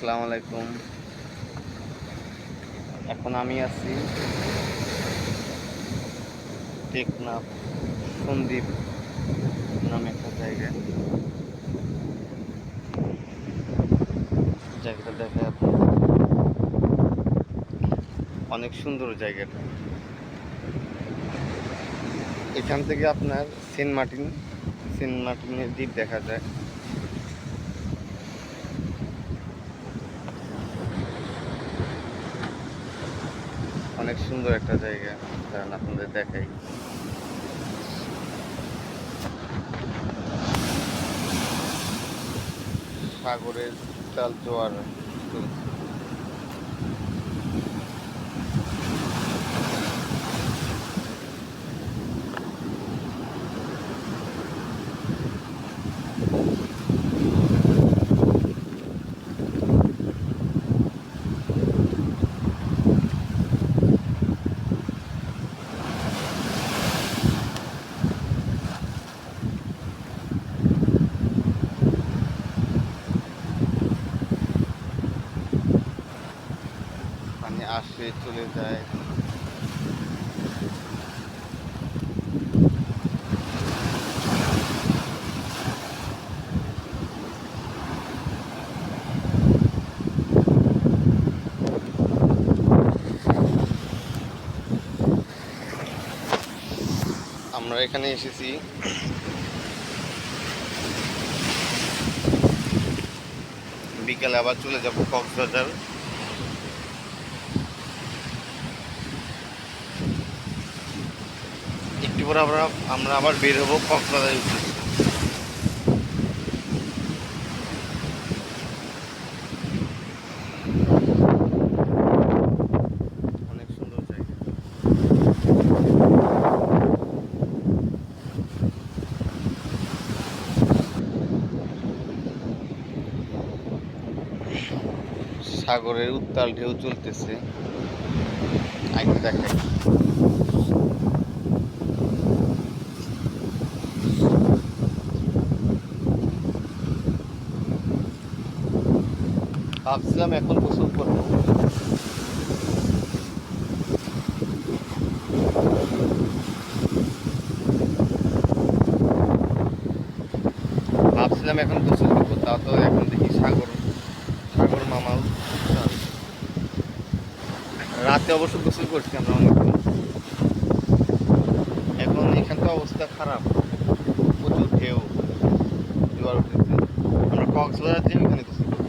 আসসালামু আলাইকুম। এখন আমি আছি টেকনাফ সন্দীপ নামে একটা জায়গায়। জায়গাটা দেখে আপনার অনেক সুন্দর জায়গাটা। এখান থেকে আপনার সেন্ট মার্টিন, সেন্ট মার্টিনের দ্বীপ দেখা যায়। অনেক সুন্দর একটা জায়গা কারণ আপনাদের দেখাই সাগরের চাল জোয়ার চলছে। আসে চলে যায়। আমরা এখানে এসেছি। বিকেলে আবার চলে যাব কক্সবাজার। একটু পরে আমরা আমরা আবার বের হব কক্সবাজার উদ্দেশ্যে সাগরের উত্তাল ঢেউ চলতেছে। আগে দেখাই। ভাবছিলাম এখন গোসল করব। ভাবছিলাম এখন গোসল করব তাও তো এখন দেখি সাগর সাগর মামা রাতে অবশ্য গোসল করছি আমরা অনেকক্ষণ। এখন এখানকার অবস্থা খারাপ। প্রচুর ঢেউ, জোয়ার উঠেছে। আমরা কক্সবাজার যে ওখানে গোসল করব